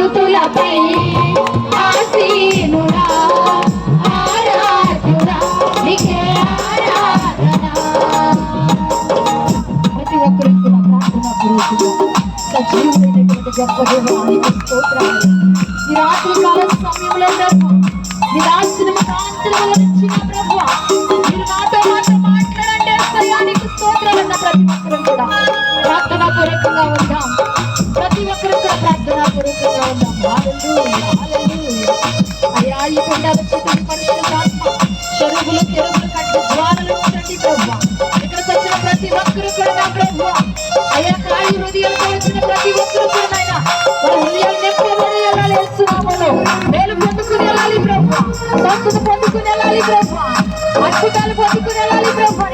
స్థుతులపై ఆసీనుడా ఆరాధ్యుడా నీకే ప్రతి ఒక్కరు సజీవుడైనటువంటి గొప్ప మాట్లాడండి ప్రతి ఒక్కరు కూడా. అయ్యా ఈ కొండ వచ్చిన పరిశుద్ధాత్మ చెరువులు తెరువులు కట్టిన జ్వాలలు ఉంచండి అద్భుతాలు పొందుకుని వెళ్ళాలి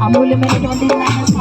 I'm willing to be honest.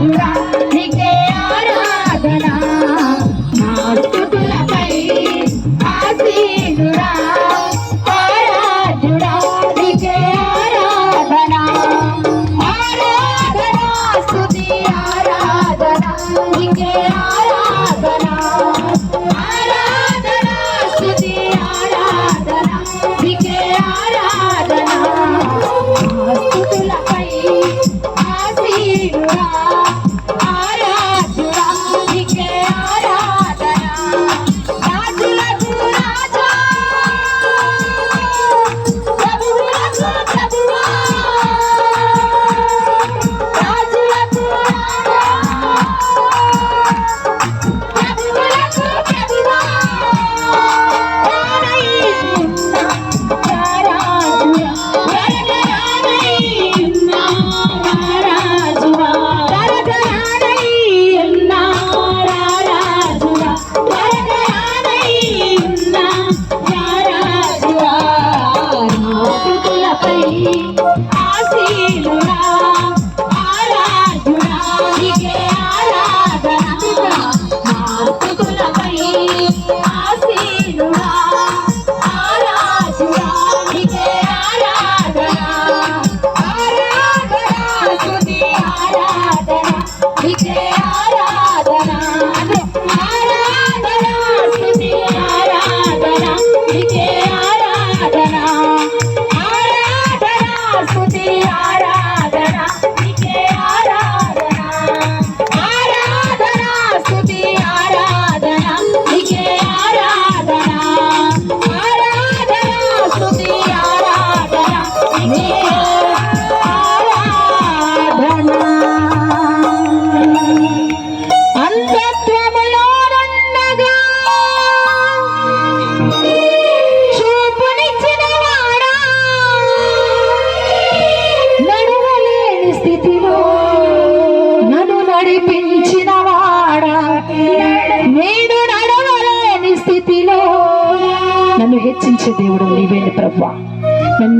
你们 Nura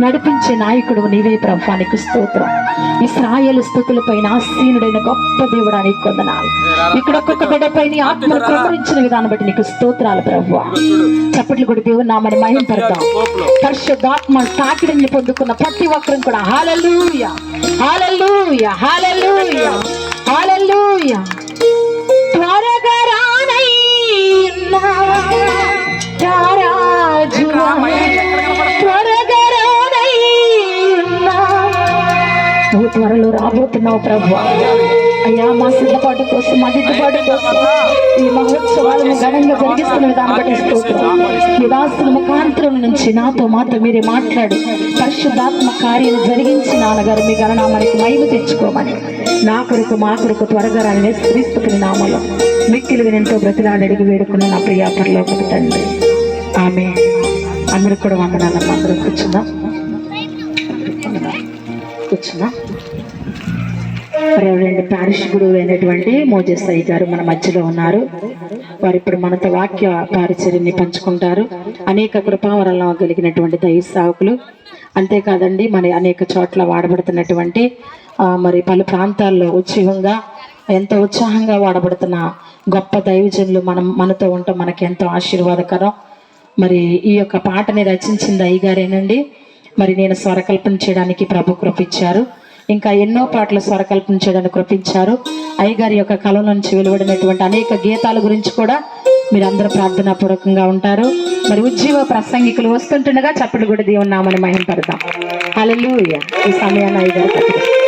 నడిపించే నాయకుడు నీవే ప్రభా నీకు స్తోత్రం. ఇస్రాయలు స్థుతుల పైన ఆసీనుడైన గొప్ప దేవుడు కొందనాలు ఇక్కడ ఒక్కొక్క బిడ్డపై నీ ఆత్మను ప్రకటించిన విధానం బట్టి నీకు స్తోత్రాలు ప్రభు. చప్పట్లు కూడా దేవుడు నామని మహిం పెడతాం పరిశుద్ధాత్మ తాకిడిని పొందుకున్న ప్రతి ఒక్కరిని కూడా హాలూయ హాలూయ హాలూయ హాలూయ త్వరగా రానయ్యా. నువ్వు త్వరలో రాబోతున్నావు ప్రభు. అయ్యా మా సిద్ధపాటు కోసం మా దిద్దుబాటు కోసం ఈ మహోత్సవాలను ఘనంగా జరిగిస్తున్న దాన్ని బట్టి స్తోత్రం. ముఖాంతరం నుంచి నాతో మాతో మీరే మాట్లాడి పరిశుద్ధాత్మ కార్యం జరిగించి నాన్నగారు మీ గణనామానికి మైము తెచ్చుకోమని. నా కొరకు మా కొరకు త్వరగా రాని క్రీస్తుకుని నామలో. మిక్కిలు వినంతో బ్రతిలాడి అడిగి వేడుకున్న నా ప్రియాపరలో తండ్రి. ఆమె అందరికి కూడా వందనాలమ్మ అందరూ కూర్చుందాం. వచ్చిన రెవరెండ్ పారిష్ గురువు అయినటువంటి మోజేసాయి గారు మన మధ్యలో ఉన్నారు. వారు ఇప్పుడు మనతో వాక్య పారిచర్యని పంచుకుంటారు. అనేక కృపావరంలో కలిగినటువంటి దైవ సావుకులు. అంతేకాదండి మరి అనేక చోట్ల వాడబడుతున్నటువంటి మరి పలు ప్రాంతాల్లో ఉత్సవంగా ఎంతో ఉత్సాహంగా వాడబడుతున్న గొప్ప దైవజనులు మనం మనతో ఉండటం మనకి ఎంతో ఆశీర్వాదకరం. మరి ఈ యొక్క పాటని రచించింది అయ్యగారేనండి. మరి నేను స్వరకల్పన చేయడానికి ప్రభు కృపించారు. ఇంకా ఎన్నో పాటలు స్వరకల్పన చేయడానికి కృపించారు. అయ్యగారి యొక్క కళ నుంచి వెలువడినటువంటి అనేక గీతాల గురించి కూడా మీరు అందరూ ప్రార్థనా పూర్వకంగా ఉంటారు. మరి ఉజ్జీవ ప్రసంగికులు వస్తుంటుండగా చప్పటి కూడా దేవుని నామని మహిమ పడతాం ఈ సమయాన్ని అయ్యగారు